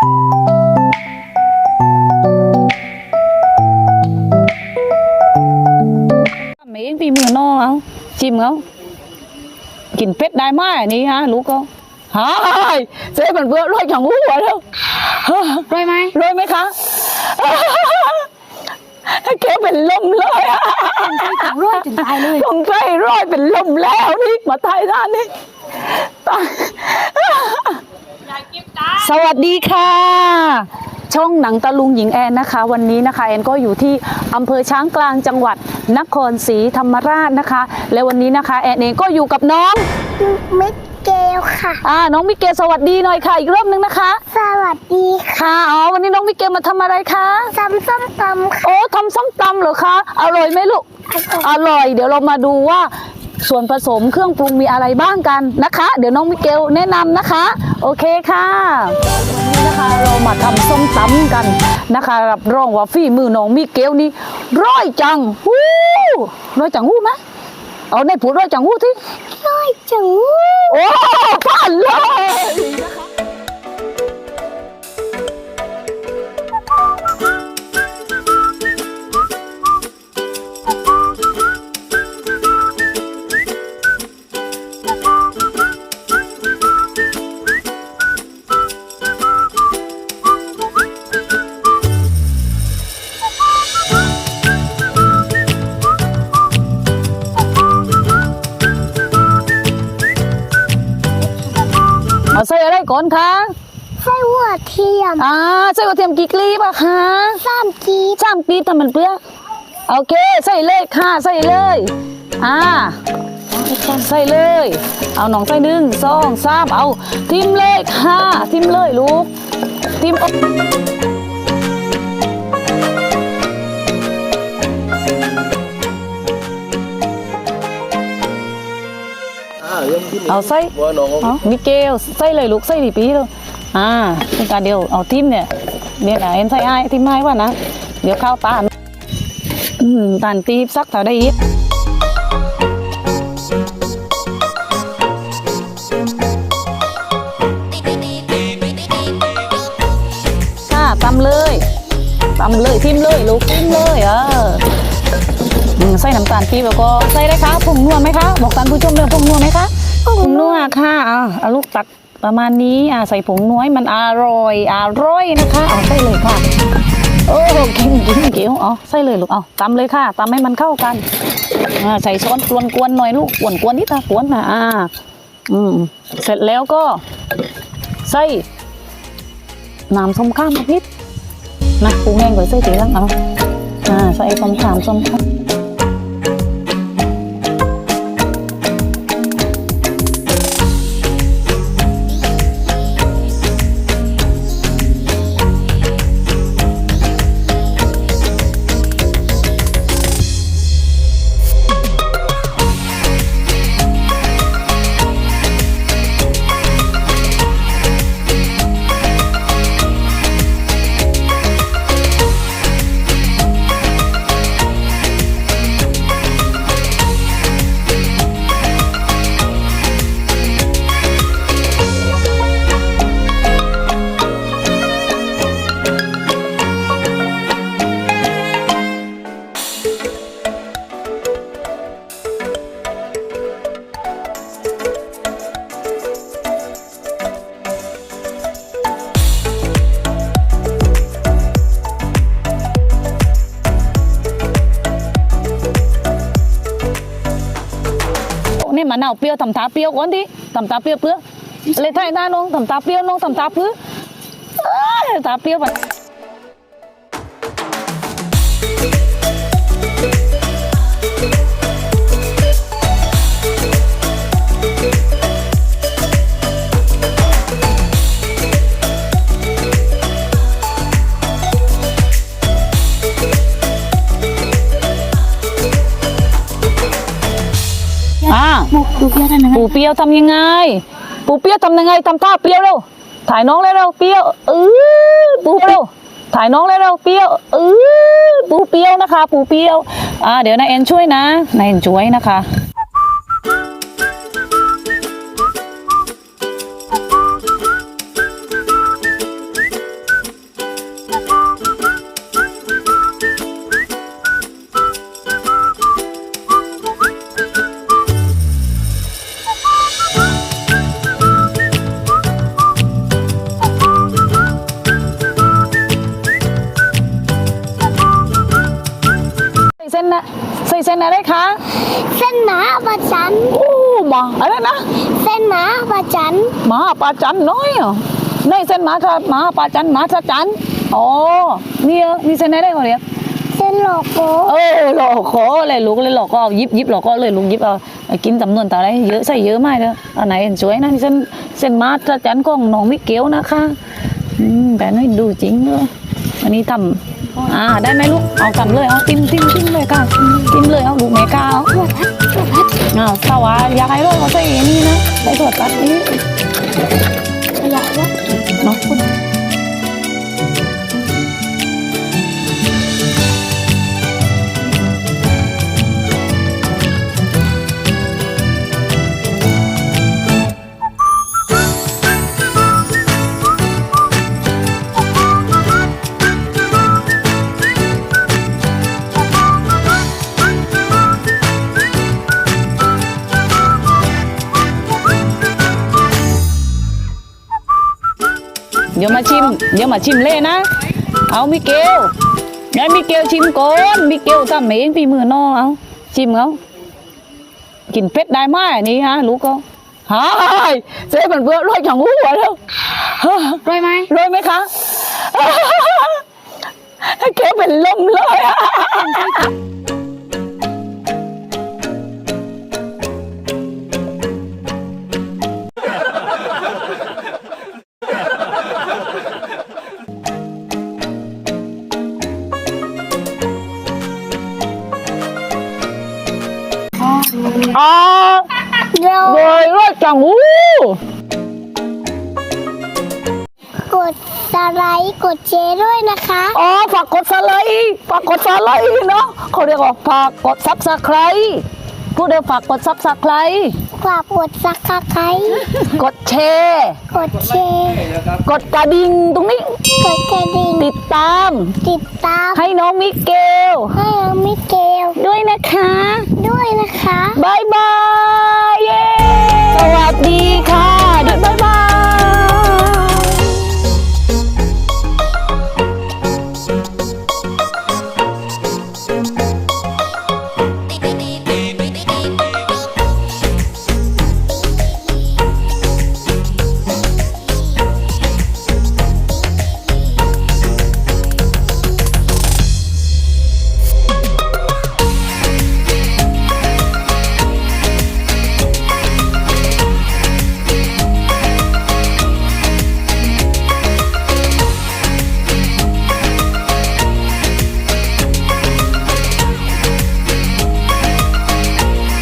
ทำเองฝีมือน้องเอาชิมเขากินเป็ดได้ไหมอันนี้ฮะลูกก็ฮายเจ๊มันเบื่อร้อยอย่างหัวแล้วรวยไหมร้อยไหมคะแกเป็นลมเลยอะรวยจนตายเลยลงใจร้อยเป็นลมแล้วนี่มาไทยท่านนี่ตาย สวัสดีค่ะ ช่องหนังตะลุงหญิงแอนนะคะ วันนี้นะคะแอนก็อยู่ที่อำเภอช้างกลางจังหวัดนครศรีธรรมราชนะคะ และวันนี้นะคะแอนเองก็อยู่กับน้องมิเกลค่ะอ่าน้องมิเกลสวัสดีหน่อยค่ะ อีกรอบนึงนะคะ สวัสดีค่ะค่ะอ๋อวันนี้น้องมิเกลมาทำอะไรคะตำส้มตำค่ะโอ้ทำส้มตำเหรอคะอร่อยไหมลูกอร่อยเดี๋ยวเรามาดูว่า ส่วนผสมเครื่องปรุงมีอะไรบ้างกันนะคะ เดี๋ยวน้องมิเกลแนะนำนะคะ โอเคค่ะวันนี้นะคะเรามาทำส้มตำกันนะคะรับรองว่าฝีมือน้องมิเกลนี่ร้อยจังวู้ร้อยจังวู้ไหมเอาในผูดร้อยจังวู้ที่ร้อยจังโอ้ผ่านเลยเอาใส่อะ ก่อนคะไส้หัวเทียมอ่าใส่กระเทียมกี่กลีบอะคะสามกีบสามกลีบทำมันเปรี้ยวโอเคใส่เลยค่ะใส่เลยอ่าใส่เลย เอาหนองใส่หนึ่งสองสามเอาทิมเลยค่ะทิมเลยลูกทิม เอาใส่ว่าน้องเอามิเกลใส่เลยลูกใส่ดีปีเลยอ่าเป็นการเดียวเอาทิมเนี่ยเนี่ยนะเอ็นใส่ไอ้ทิมไม้ว่านะเดี๋ยวข้าวตาอืมตานตีบซักเท่าได้อีกค่ะตำเลยตำเลยทิมเลยลูกทิมเลยเออใส่น้ำตาลปีบแล้วก็ใส่ได้คะผงนัวไหมคะ บอกท่านผู้ชมเรื่องผงนัวไหมคะ ผงนัวค่ะอ่าเอาลูกตักประมาณนี้อ่าใส่ผงนัวให้มันอร่อยอร่อยนะคะเอาใส่เลยค่ะโอ้กินกินเกี่ยวเอาใส่เลยลูกเอาตำเลยค่ะตำให้มันเข้ากันอ่าใส่ช้อนกวนกวนๆหน่อยลูกกวนกวนๆนิดนะกวนนะอ่าอืมเสร็จแล้วก็ใส่น้ำส้มข้ามนิดนะปรุงแห้งก่อนใส่ตีหลังเอาอ่าใส่ส้มขามส้มข้าม โอ้นี่มะนาวเปรี้ยวทำตาเปรี้ยวก่อนดิทำตาเปรี้ยวเปรี้ยวเลยไทยหน้าน้องทำตาเปรี้ยวน้องทำตาเปื้อ้ยตาเปรี้ยวแบ ปูเพี้ยกันนะปูเปี้ยวทำยังไง ปูเปี้ยวทำยังไงทำท่าเปี้ยวเร็วถ่ายน้องเร็วเปี้ยวเออปูเร็วถ่ายน้องเร็วเปี้ยวเออปูเปี้ยวนะคะ ปูเปี้ยวอ่าเดี๋ยวนายเอ็นช่วยนะนายเอ็นช่วยนะคะ เส้นอะไรคะ เส้นหมาประจันโอ้มาอะไรนะ เส้นหมาประจันหมาป่าจันน้อยเหรอในเส้นหมาจะหมาป่าจันหมาจะจันอ๋อนี่เหรอนี่เส้นอะไรเขาเรียกเส้นโลโก้เออหลอกขอเลยลูกเลยหลอกก็เอายิบยิบหลอกก็เลยลูกยิบเอาเอากินจำนวนตาอะไรเยอะใส่เยอะมากเลยอันไหนสวยนะนี่เส้นเส้นหมาจะจันของน้องมิเกลนะคะอืมแต่นี่ดูจริงเลยอันนี้ทำ อ่าได้ไหมลูก เอาทำเลย เอาติ้มติ้มติ้มเลยค่ะติ้มเลย เอาลูกแม่ก้าเอาหัวพัดหัวพัดอ้าวสาวาอยากให้เราใส่อันนี้นะใส่ถั่วตัดนี้ขยะวะเนาะ เดี๋ยวมาชิม เดี๋ยวมาชิมเล่นะ เอามิเกลไงมิเกลชิมก่อนมิเกลทำเองฝีมือน้องเอาชิมเอากินเผ็ดได้ไหมอันนี้ฮะลูกก็ฮายเจ๊เป็นเพื่อนร้อยจังหูหัวแล้วรวยไหมร้อยไหมคะแกเป็นลมเลยอะ อ๋อเราโดยร้อยจังหูกดสไลด์กดเจด้วยนะคะอ๋อฝากกดสไลค์ฝากกดสไลค์เนาะเขาเรียกว่าฝากกดซับสไครต์พูดเดียวฝากกดซับสไครต์ฝากกดซักกะไคร้กดแชร์กดแชร์กดกระดิ่งตรงนี้ กดกระดิ่งติดตาม ติดตามให้น้องมิเกลให้เรามิเกลด้วยนะคะ ด้วยนะคะบายบาย